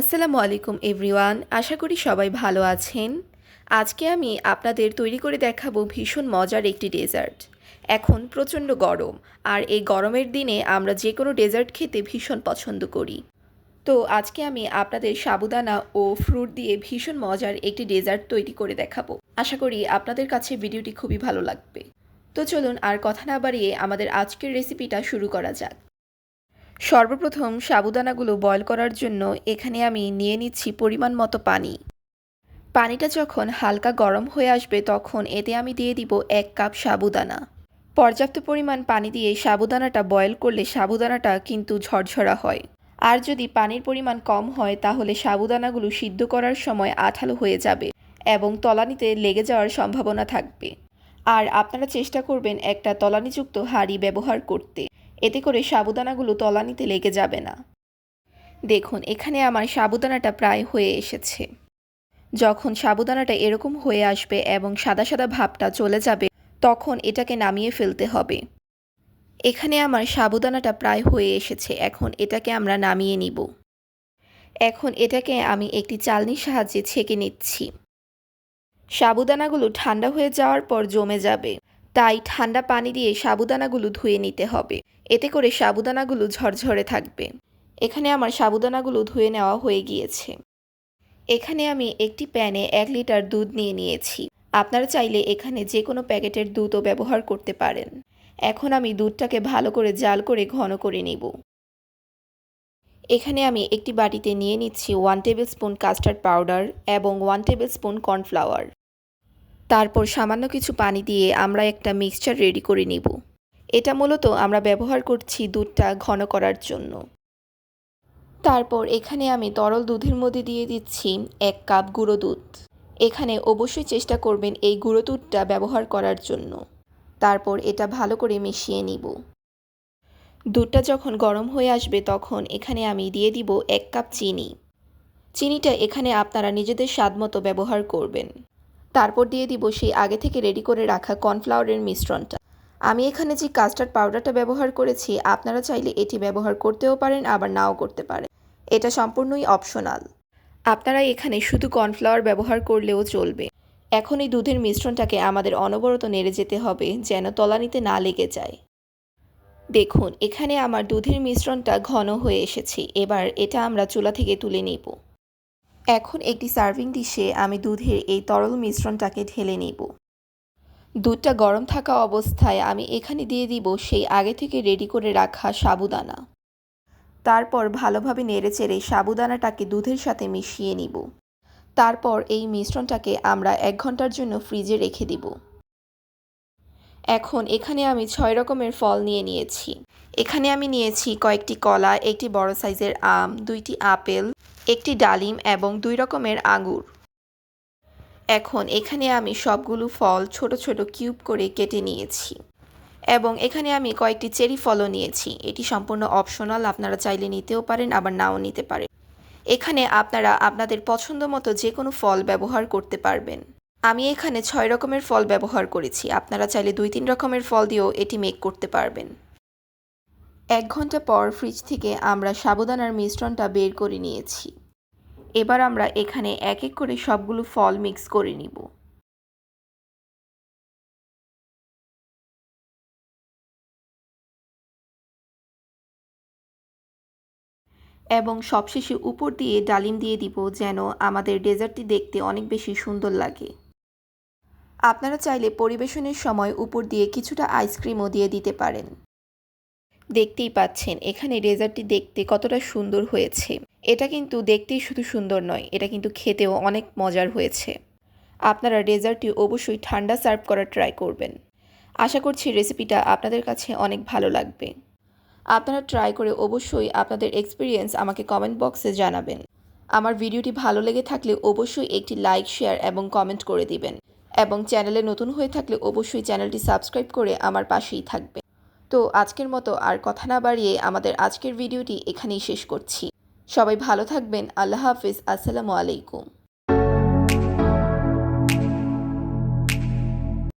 আসসালামু আলাইকুম, এভরিওয়ান। আশা করি সবাই ভালো আছেন। আজকে আমি আপনাদের তৈরি করে দেখাবো ভীষণ মজার একটি ডেজার্ট। এখন প্রচণ্ড গরম, আর এই গরমের দিনে আমরা যে কোনো ডেজার্ট খেতে ভীষণ পছন্দ করি। তো আজকে আমি আপনাদের সাবুদানা ও ফ্রুট দিয়ে ভীষণ মজার একটি ডেজার্ট তৈরি করে দেখাবো। আশা করি আপনাদের কাছে ভিডিওটি খুবই ভালো লাগবে। তো চলুন আর কথা না বাড়িয়ে আমাদের আজকের রেসিপিটা শুরু করা যাক। সর্বপ্রথম সাবুদানাগুলো বয়ল করার জন্য এখানে আমি নিয়ে নিচ্ছি পরিমাণ মতো পানি। পানিটা যখন হালকা গরম হয়ে আসবে তখন এতে আমি দিয়ে দিব এক কাপ সাবুদানা। পর্যাপ্ত পরিমাণ পানি দিয়ে সাবুদানাটা বয়ল করলে সাবুদানাটা কিন্তু ঝরঝরা হয়। আর যদি পানির পরিমাণ কম হয় তাহলে সাবুদানাগুলো সিদ্ধ করার সময় আঠালো হয়ে যাবে এবং তলানিতে লেগে যাওয়ার সম্ভাবনা থাকবে। আর আপনারা চেষ্টা করবেন একটা তলানিযুক্ত হাঁড়ি ব্যবহার করতে। এতে করে সাবুদানাগুলো তলানিতে লেগে যাবে না। দেখুন, এখানে আমার সাবুদানাটা প্রায় হয়ে এসেছে। যখন সাবুদানাটা এরকম হয়ে আসবে এবং সাদা সাদা ভাবটা চলে যাবে, তখন এটাকে নামিয়ে ফেলতে হবে। এখানে আমার সাবুদানাটা প্রায় হয়ে এসেছে, এখন এটাকে আমরা নামিয়ে নিব। এখন এটাকে আমি একটি চালনির সাহায্যে ছেঁকে নিচ্ছি। সাবুদানাগুলো ঠান্ডা হয়ে যাওয়ার পর জমে যাবে। তাই ঠান্ডা পানি দিয়ে সাবুদানাগুলো ধুয়ে নিতে হবে। এতে করে সাবুদানাগুলো ঝরঝরে থাকবে। এখানে আমার সাবুদানাগুলো ধুয়ে নেওয়া হয়ে গিয়েছে। এখানে আমি একটি প্যানে এক লিটার দুধ নিয়ে নিয়েছি। আপনারা চাইলে এখানে যে কোনো প্যাকেটের দুধও ব্যবহার করতে পারেন। এখন আমি দুধটাকে ভালো করে জাল করে ঘন করে নিব। এখানে আমি একটি বাটিতে নিয়ে নিচ্ছি one tablespoon custard powder এবং ওয়ান টেবিল স্পুন কর্নফ্লাওয়ার। তারপর সামান্য কিছু পানি দিয়ে আমরা একটা মিক্সচার রেডি করে নিব। এটা মূলত আমরা ব্যবহার করছি দুধটা ঘন করার জন্য। তারপর এখানে আমি তরল দুধের মধ্যে দিয়ে দিচ্ছি এক কাপ গুঁড়ো দুধ। এখানে অবশ্যই চেষ্টা করবেন এই গুঁড়ো দুধটা ব্যবহার করার জন্য। তারপর এটা ভালো করে মিশিয়ে নিব। দুধটা যখন গরম হয়ে আসবে তখন এখানে আমি দিয়ে দিব এক কাপ চিনি। চিনিটা এখানে আপনারা নিজেদের স্বাদ মতো ব্যবহার করবেন। তারপর দিয়ে দিব সেই আগে থেকে রেডি করে রাখা কর্নফ্লাওয়ারের মিশ্রণটা। আমি এখানে যে কাস্টার্ড পাউডারটা ব্যবহার করেছি, আপনারা চাইলে এটি ব্যবহার করতেও পারেন, আবার নাও করতে পারেন। এটা সম্পূর্ণই অপশনাল আপনারা এখানে শুধু কর্নফ্লাওয়ার ব্যবহার করলেও চলবে। এখন এই দুধের মিশ্রণটাকে আমাদের অনবরত নেড়ে যেতে হবে, যেন তলানিতে না লেগে যায়। দেখুন, এখানে আমার দুধের মিশ্রণটা ঘন হয়ে এসেছে। এবার এটা আমরা চুলা থেকে তুলে নিব। এখন একটি সার্ভিং ডিশে আমি দুধের এই তরল মিশ্রণটাকে ঢেলে নেব। দুধটা গরম থাকা অবস্থায় আমি এখানে দিয়ে দিব সেই আগে থেকে রেডি করে রাখা সাবুদানা। তারপর ভালোভাবে নেড়েচেড়ে সাবুদানাটাকে দুধের সাথে মিশিয়ে নিব। তারপর এই মিশ্রণটাকে আমরা এক ঘণ্টার জন্য ফ্রিজে রেখে দিব। এখন এখানে আমি ছয় রকমের ফল নিয়ে নিয়েছি। এখানে আমি নিয়েছি কয়েকটি কলা, একটি বড় সাইজের আম, দুইটি আপেল, একটি ডালিম এবং দুই রকমের আঙুর। এখন এখানে আমি সবগুলো ফল ছোট ছোট কিউব করে কেটে নিয়েছি এবং এখানে আমি কয়েকটি চেরি ফলও নিয়েছি। এটি সম্পূর্ণ অপশনাল, আপনারা চাইলে নিতেও পারেন, আবার নাও নিতে পারেন। এখানে আপনারা আপনাদের পছন্দ মতো যে কোনো ফল ব্যবহার করতে পারবেন। আমি এখানে ছয় রকমের ফল ব্যবহার করেছি। আপনারা চাইলে দুই তিন রকমের ফল দিয়েও এটি মেক করতে পারবেন। এক ঘণ্টা পর ফ্রিজ থেকে আমরা সাবুদানার মিশ্রণটা বের করে নিয়েছি। এবার আমরা এখানে এক এক করে সবগুলো ফল মিক্স করে নিব। এবং সবশেষে উপর দিয়ে ডালিম দিয়ে দিব যেন আমাদের ডেজার্টটি দেখতে অনেক বেশি সুন্দর লাগে। আপনারা চাইলে পরিবেশনের সময় উপর দিয়ে কিছুটা আইসক্রিমও দিয়ে দিতে পারেন। দেখতেই পাচ্ছেন, এখানে ডেজার্টটি দেখতে কতটা সুন্দর হয়েছে। এটা কিন্তু দেখতেই শুধু সুন্দর নয়, এটা কিন্তু খেতেও অনেক মজার হয়েছে। আপনারা ডেজার্টটি অবশ্যই ঠান্ডা সার্ভ করার ট্রাই করবেন। আশা করছি রেসিপিটা আপনাদের কাছে অনেক ভালো লাগবে। আপনারা ট্রাই করে অবশ্যই আপনাদের এক্সপিরিয়েন্স আমাকে কমেন্ট বক্সে জানাবেন। আমার ভিডিওটি ভালো লেগে থাকলে অবশ্যই একটি লাইক, শেয়ার এবং কমেন্ট করে দিবেন। এবং চ্যানেলে নতুন হয়ে থাকলে অবশ্যই চ্যানেলটি সাবস্ক্রাইব করে আমার পাশেই থাকবে। তো আজকের মতো আর কথা না বাড়িয়ে আমাদের আজকের ভিডিওটি এখানেই শেষ করছি। সবাই ভালো থাকবেন। আল্লাহ হাফিজ। আসসালামু আলাইকুম।